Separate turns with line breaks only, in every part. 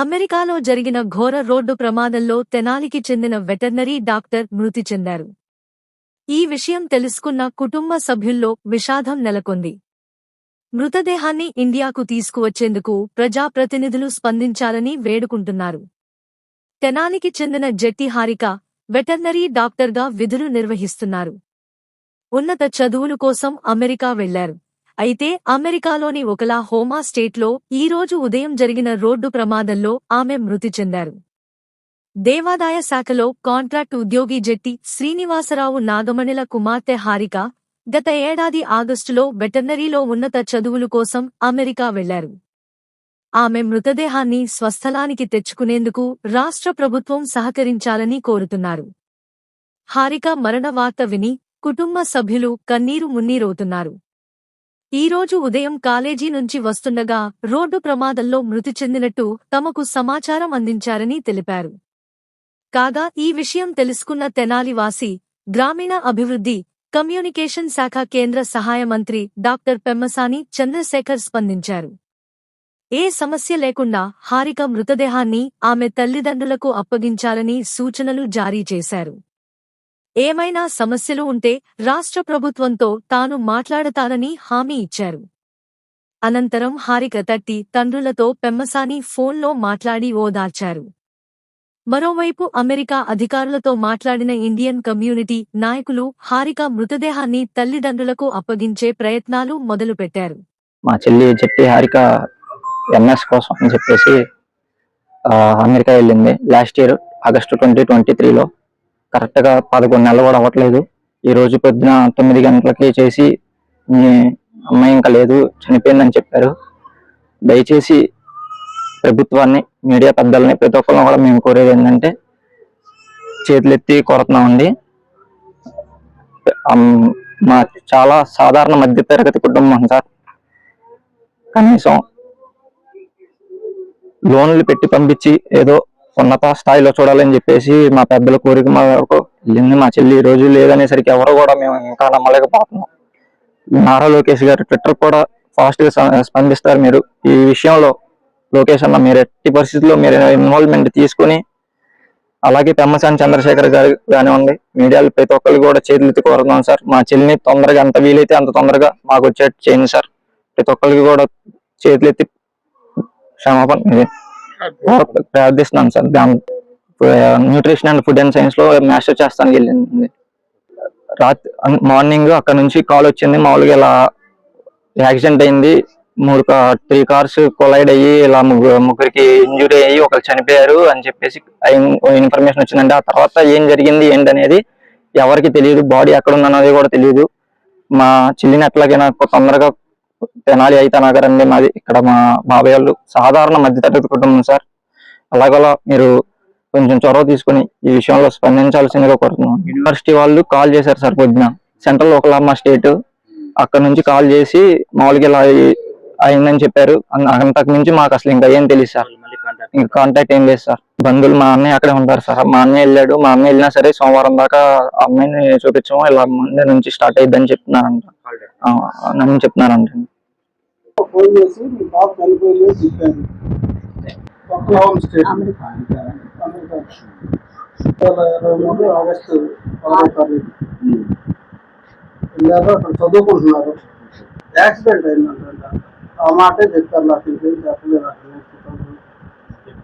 అమెరికాలో జరిగిన ఘోర రోడ్డు ప్రమాదంలో తెనాలికి చెందిన వెటర్నరీ డాక్టర్ మృతి చెందారు. ఈ విషయం తెలుసుకున్న కుటుంబ సభ్యుల్లో విషాదం నెలకొంది. మృతదేహాన్ని ఇండియాకు తీసుకువచ్చేందుకు ప్రజాప్రతినిధులు స్పందించాలని వేడుకుంటున్నారు. తెనాలికి చెందిన జెట్టి హారిక వెటర్నరీ డాక్టర్గా విధులు నిర్వహిస్తున్నారు. ఉన్నత చదువులు కోసం అమెరికా వెళ్ళారు. అయితే అమెరికాలోని ఒకలా హోమా స్టేట్లో ఈ రోజు ఉదయం జరిగిన రోడ్డు ప్రమాదంలో ఆమె మృతి చెందారు. దేవాదాయ శాఖలో కాంట్రాక్ట్ ఉద్యోగి జెట్టి శ్రీనివాసరావు నాగమణిల కుమార్తె హారిక గత ఏడాది ఆగస్టులో వెటర్నరీలో ఉన్నత చదువులు కోసం అమెరికా వెళ్ళారు. ఆమె మృతదేహాన్ని స్వస్థలానికి తెచ్చుకునేందుకు రాష్ట్ర ప్రభుత్వం సహకరించాలని కోరుతున్నారు. హారిక మరణ వార్త విని కుటుంబ సభ్యులు కన్నీరు మున్నీరవుతున్నారు. ఈ రోజు ఉదయం కాలేజీ నుంచి వస్తుండగా రోడ్డు ప్రమాదంలో మృతి చెందినట్టు తమకు సమాచారం అందించారని తెలిపారు. కాగా ఈ విషయం తెలుసుకున్న తెనాలివాసి గ్రామీణ అభివృద్ధి కమ్యూనికేషన్ శాఖ కేంద్ర సహాయ మంత్రి డాక్టర్ పెమ్మసాని చంద్రశేఖర్ స్పందించారు. ఏ సమస్య లేకుండా హారిక మృతదేహాన్ని ఆమె తల్లిదండ్రులకు అప్పగించాలని సూచనలు జారీ చేశారు. ఏమైనా సమస్యలు ఉంటే రాష్ట్ర ప్రభుత్వంతో తాను మాట్లాడతానని హామీ ఇచ్చారు. అనంతరం హారిక తట్టి తండ్రులతో పెమ్మసాని ఫోన్లో మాట్లాడి ఓదార్చారు. మరోవైపు అమెరికా అధికారులతో మాట్లాడిన ఇండియన్ కమ్యూనిటీ నాయకులు హారిక మృతదేహాన్ని తల్లిదండ్రులకు అప్పగించే ప్రయత్నాలు మొదలుపెట్టారు.
మా చెల్లి చెప్పి హారిక ఎంఎస్ కోసం అని చెప్పేసి అమెరికా వెళ్ళింది. Last year August twenty twenty త్రీలో కరెక్ట్గా పదకొండు నెలలు కూడా అవ్వట్లేదు. ఈ రోజు పొద్దున తొమ్మిది గంటలకి చేసి మీ అమ్మాయి ఇంకా లేదు చనిపోయిందని చెప్పారు. దయచేసి ప్రభుత్వాన్ని మీడియా పెద్దల్ని ప్రతి ఒక్కరిని కూడా మేము కోరేది ఏంటంటే చేతులెత్తి కోరుతున్నామండి. మా చాలా సాధారణ మధ్యతరగతి కుటుంబం సార్. కనీసం లోన్లు పెట్టి పంపించి ఏదో ఉన్నత స్థాయిలో చూడాలని చెప్పేసి మా పెద్దల కోరిక మా వరకు వెళ్ళింది. మా చెల్లి ఈ రోజు లేదనేసరికి ఎవరు కూడా మేము ఇంకా నమ్మలేకపోతున్నాం. నారా లోకేష్ గారు ట్విట్టర్ కూడా ఫాస్ట్గా స్ప- స్పందిస్తారు మీరు. ఈ విషయంలో లోకేష్ అన్న మీరు ఎట్టి పరిస్థితుల్లో మీరు ఇన్వాల్వ్మెంట్ తీసుకుని అలాగే పెమ్మసాని చంద్రశేఖర్ గారు కానివ్వండి మీడియాలో ప్రతి ఒక్కరు కూడా చేతులెత్తి కోరుతున్నాం సార్. మా చెల్లిని తొందరగా ఎంత వీలైతే అంత తొందరగా మాకు వచ్చేట్టు చేయండి సార్. ప్రతి ఒక్కరికి కూడా చేతులెత్తి క్షమాపణ ప్రార్థిస్తున్నాను sir. Nutrition and food and సైన్స్లో మాస్టర్ చేస్తానికి వెళ్ళింది. రాత్రి మార్నింగ్ అక్కడ నుంచి కాల్ వచ్చింది. మామూలుగా ఇలా యాక్సిడెంట్ అయింది. మూడు త్రీ కార్స్ కొలైడ్ అయ్యి ఇలా ముగ్గురు ముగ్గురికి ఇంజురీ అయ్యి ఒకరు చనిపోయారు అని చెప్పేసి ఇన్ఫర్మేషన్ వచ్చిందండి. ఆ తర్వాత ఏం జరిగింది ఏంటనేది ఎవరికి తెలియదు బాడీ ఎక్కడ ఉందన్నది కూడా తెలియదు. మా చెల్లిని ఎట్లాగైనా తొందరగా తెనాలి అయితనగర్ అండి మాది. ఇక్కడ మా బాబాయ్ వాళ్ళు సాధారణ మధ్యతరగతి కుటుంబం సార్. అలాగలా మీరు కొంచెం చొరవ తీసుకుని ఈ విషయంలో స్పందించాల్సిందిగా కోరుతున్నాం. యూనివర్సిటీ వాళ్ళు కాల్ చేశారు సార్ పొద్దున. సెంట్రల్ ఒకలామా స్టేట్ అక్కడ నుంచి కాల్ చేసి మామూలుగా ఇలా అయిందని చెప్పారు. అంతకు మించి మాకు అసలు ఇంకా ఏం తెలియదు సార్. ఇంకా కాంటాక్ట్ ఏం లేదు సార్. బంధువులు మా అన్నయ్య అక్కడే ఉంటారు సార్. మా అన్నయ్య వెళ్ళాడు. మా అన్నయ్య వెళ్ళినా సరే సోమవారం దాకా ఆ అమ్మాయిని చూపించాము ఇలా ముందే నుంచి స్టార్ట్ అయ్యిద్దని చెప్తున్నారంట. నన్ను చెప్తున్నారంట.
ఫోన్ చేసి మీ బాబు చనిపోయింది అని చెప్పారు ఓక్లహోమ్ స్టేట్ అమెరికా రెండు వేల ఇరవై మూడు ఆగస్టు పదవ తారీఖు వెళ్ళారు అక్కడ చదువుకుంటున్నారు యాక్సిడెంట్ అయిందంట ఆ మాటే చెప్పారు నాకు ఇంకేం చెప్పలేదు అక్కడ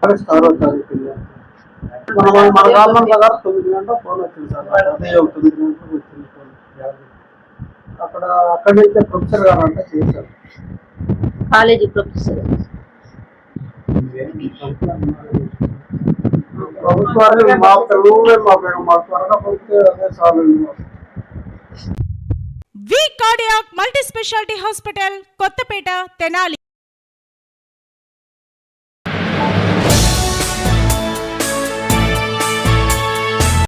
ఆగస్టు ఆరో తారీఖు వెళ్ళారు మన మన గవర్నమెంట్ ప్రకారం తొమ్మిది గంటల ఫోన్ వచ్చింది సార్ నాకు ఉదయం తొమ్మిది గంటలకు వచ్చింది ఫోన్ అక్కడ అక్కడి నుంచే ప్రొఫెసర్ గారు అంటే చేశారు
college professor.
V cardiac multi speciality hospital Kothapeta Tenali.